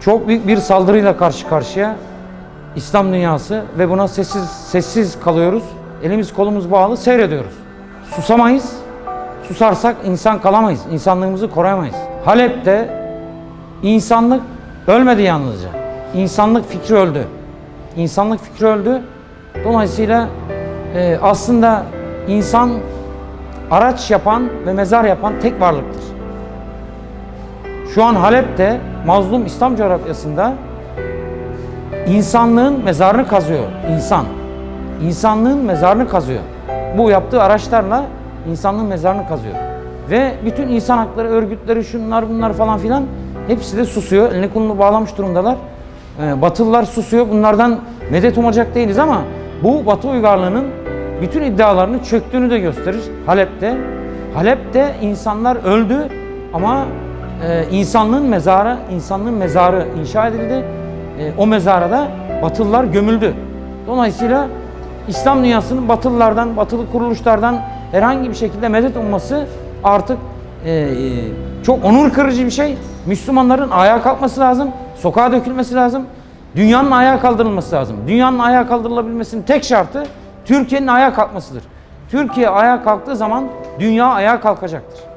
Çok büyük bir saldırıyla karşı karşıya İslam dünyası ve buna sessiz sessiz kalıyoruz. Elimiz kolumuz bağlı seyrediyoruz. Susamayız. Susarsak insan kalamayız. İnsanlığımızı koruyamayız. Halep'te insanlık ölmedi yalnızca. İnsanlık fikri öldü. İnsanlık fikri öldü. Dolayısıyla e, aslında insan araç yapan ve mezar yapan tek varlıktır. Şu an Halep'te mazlum İslam coğrafyasında insanlığın mezarını kazıyor insan. İnsanlığın mezarını kazıyor. Bu yaptığı araçlarla insanlığın mezarını kazıyor. Ve bütün insan hakları örgütleri şunlar bunlar falan filan hepsi de susuyor. Elini kolunu bağlamış durumdalar. Ee, Batılılar susuyor. Bunlardan medet umacak değiliz ama bu Batı uygarlığının bütün iddialarını çöktüğünü de gösterir Halep'te. Halep'te insanlar öldü ama e, insanlığın mezarı, insanlığın mezarı inşa edildi. E, o mezara da Batılılar gömüldü. Dolayısıyla İslam dünyasının Batılılardan, Batılı kuruluşlardan herhangi bir şekilde medet umması artık e, e, çok onur kırıcı bir şey. Müslümanların ayağa kalkması lazım, sokağa dökülmesi lazım. Dünyanın ayağa kaldırılması lazım. Dünyanın ayağa kaldırılabilmesinin tek şartı Türkiye'nin ayağa kalkmasıdır. Türkiye ayağa kalktığı zaman dünya ayağa kalkacaktır.